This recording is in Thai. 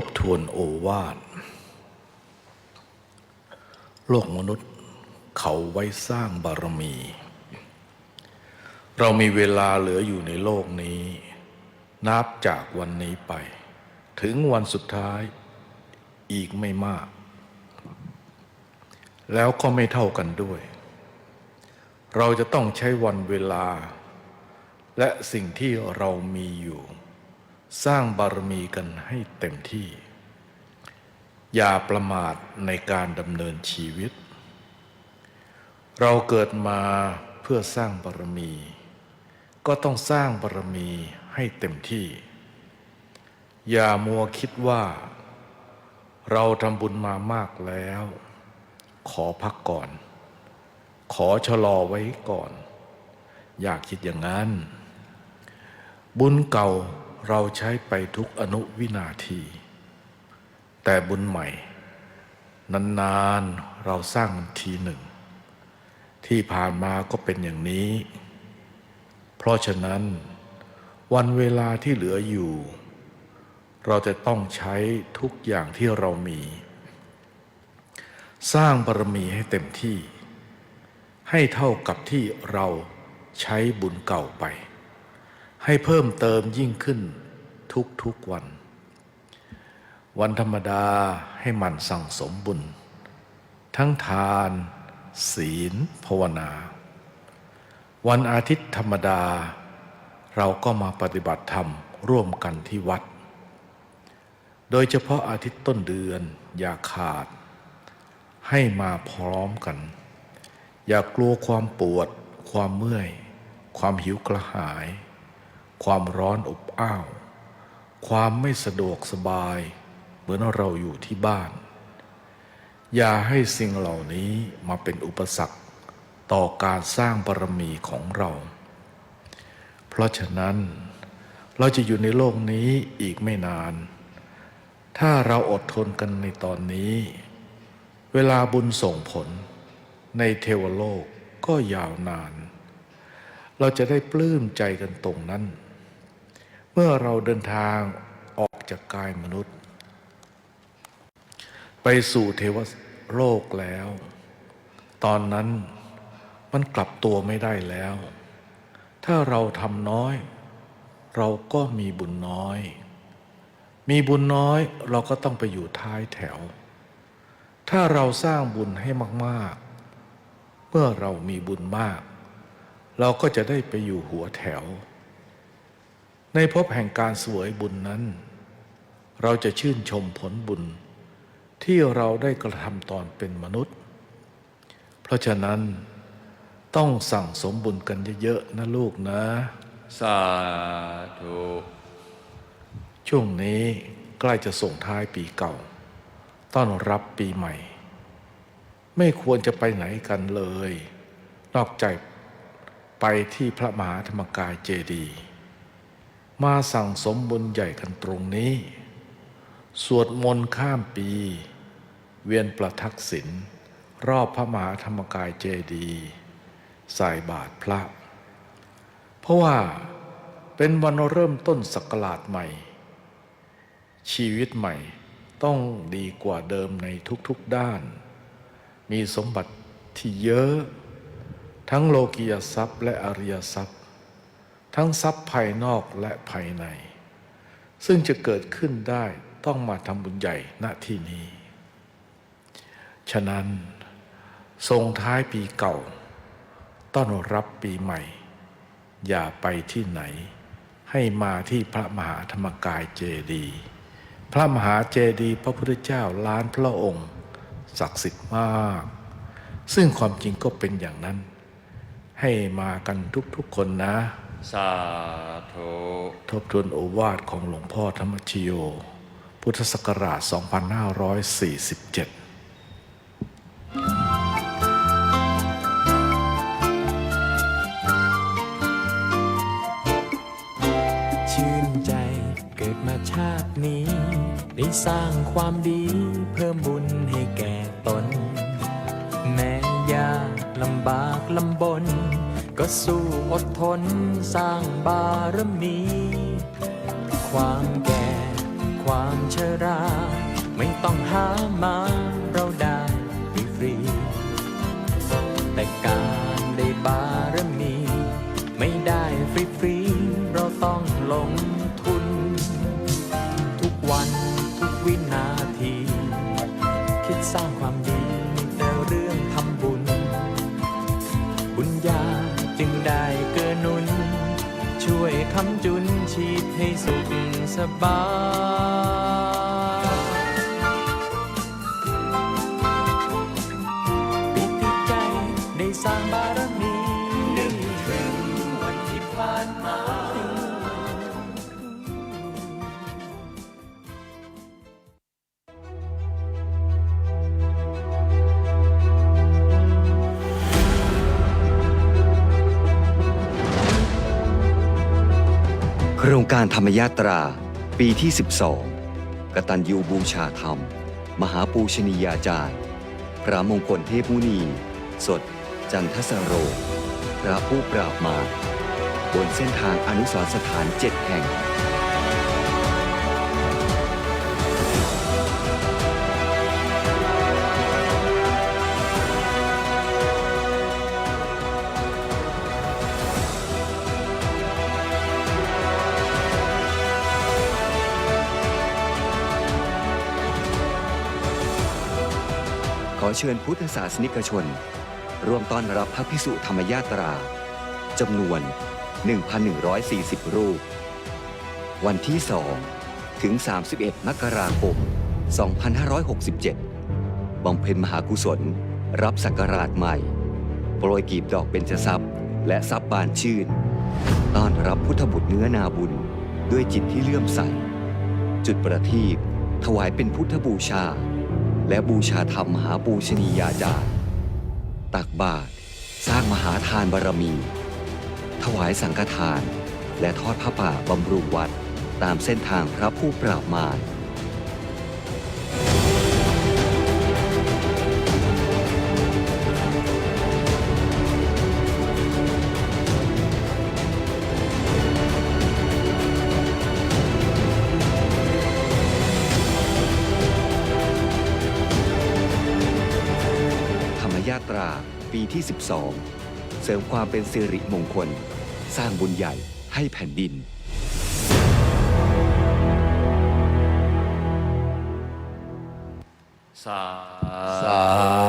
ทบทวนโอวาท โลกมนุษย์เขาไว้สร้างบารมี เรามีเวลาเหลืออยู่ในโลกนี้ นับจากวันนี้ไป ถึงวันสุดท้ายอีกไม่มาก แล้วก็ไม่เท่ากันด้วย เราจะต้องใช้วันเวลา และสิ่งที่เรามีอยู่ สร้างบารมีกันให้เต็มที่ อย่าประมาทในการดำเนินชีวิต เราเกิดมาเพื่อสร้างบารมี ก็ต้องสร้างบารมีให้เต็มที่ อย่ามัวคิดว่า เราทำบุญมามากแล้ว ขอพักก่อน ขอชะลอไว้ก่อน อยากคิดอย่างนั้น บุญเก่า เราใช้ไปทุกอนุวินาที แต่บุญใหม่ นานๆเราสร้างทีหนึ่ง ที่ผ่านมาก็เป็นอย่างนี้ เพราะฉะนั้น วันเวลาที่เหลืออยู่ เราจะต้องใช้ทุกอย่างที่เรามี สร้างบารมีให้เต็มที่ ให้เท่ากับที่เราใช้บุญเก่าไป ให้เพิ่มเติมยิ่งขึ้นทุกๆวัน วันธรรมดาให้มันสั่งสมบุญ ทั้งทาน ศีลภาวนา วันอาทิตย์ธรรมดา เราก็มาปฏิบัติธรรมร่วมกันที่วัด โดยเฉพาะอาทิตย์ต้นเดือนอย่าขาด ให้มาพร้อมกัน อย่ากลัวความปวด ความเมื่อย ความหิวกระหาย ความร้อนอบอ้าว ความไม่สะดวกสบาย เหมือนเราอยู่ที่บ้าน อย่าให้สิ่งเหล่านี้มาเป็นอุปสรรคต่อการสร้างบารมีของเรา เพราะฉะนั้นเราจะอยู่ในโลกนี้อีกไม่นาน ถ้าเราอดทนกันในตอนนี้ เวลาบุญส่งผล ในเทวโลกก็ยาวนาน เราจะได้ปลื้มใจกันตรงนั้น เมื่อเราเดินทางออกจากกายมนุษย์ ไปสู่เทวโลกแล้ว ตอนนั้นมันกลับตัวไม่ได้แล้ว ถ้าเราทำน้อย เราก็มีบุญน้อย มีบุญน้อยเราก็ต้องไปอยู่ท้ายแถว ถ้าเราสร้างบุญให้มาก ๆ เมื่อเรามีบุญมาก เราก็จะได้ไปอยู่หัวแถว ในภพแห่งการสวยบุญนั้น เราจะชื่นชมผลบุญที่เราได้กระทำตอนเป็นมนุษย์ เพราะฉะนั้นต้องสั่งสมบุญกันเยอะๆนะลูกนะ สาธุ ช่วงนี้ใกล้จะส่งท้ายปีเก่า ต้อนรับปีใหม่ ไม่ควรจะไปไหนกันเลย นอกจากไปที่พระมหาธรรมกายเจดีย์ มาสั่งสมบุญใหญ่กันตรงนี้ สวดมนต์ข้ามปี เวียนประทักษิณรอบพระมหาธรรมกายเจดีย์ใส่บาตรพระ เพราะว่าเป็นวันเริ่มต้นศักราชใหม่ ชีวิตใหม่ต้องดีกว่าเดิมในทุกๆด้าน มีสมบัติที่เยอะ ทั้งโลกียทรัพย์และอริยทรัพย ทั้งทรัพย์ภายนอกและภายใน ซึ่งจะเกิดขึ้นได้ต้องมาทำบุญใหญ่ณที่นี้ ฉะนั้นส่งท้ายปีเก่า ต้อนรับปีใหม่ อย่าไปที่ไหน ให้มาที่พระมหาธรรมกายเจดีย์พระมหาเจดีย์พระพุทธเจ้าล้านพระองค์ ศักดิ์สิทธิ์มาก ซึ่งความจริงก็เป็นอย่างนั้น ให้มากันทุกๆคนนะ สาธุทบทวนโอวาทของหลวงพ่อธรรมชโย พุทธศักราช 2547ชื่นใจเกิดมาชาตินี้ ได้สร้างความดีเพิ่มบุญ ก็สู้อดทนสร้างบารมี ความแก่ ความชรา ไม่ต้องหามาเราได้ฟรี แต่การได้บารมี ไม่ได้ฟรีๆเราต้องลง หนุน ช่วยคำจุนชีพให้สุขสบาย โครงการธรรมยาตรา ปีที่ 12 กตัญญูบูชาธรรม มหาปูชนียาจารย์ พระมงคลเทพมุนี สด จันทสโร พระผู้ปราบมารบนเส้นทางอนุสรสถานเจ็ดแห่ง อเชิญพุทธศาสนิกชน ร่วมต้อนรับพระพิสุธรรมยาตราจำนวน 1,140 รูป วันที่ 2 ถึง 31 มกราคม 2567บำเพ็ญมหากุศล รับสักการาชใหม่ โปรยกีบดอกเบญจทรัพย์และทรัพย์บานชื่น ต้อนรับพุทธบุตรเนื้อนาบุญด้วยจิตที่เลื่อมใส จุดประทีปถวายเป็นพุทธบูชา และบูชาธรรมมหาปูชนียาจารย์ ตักบาตรสร้างมหาทานบารมี ถวายสังฆทาน และทอดผ้าป่าบำรุงวัด ตามเส้นทางพระผู้ปราบมาร ที่ 12 เสริมความเป็นสิริมงคล สร้างบุญใหญ่ให้แผ่นดิน สา สา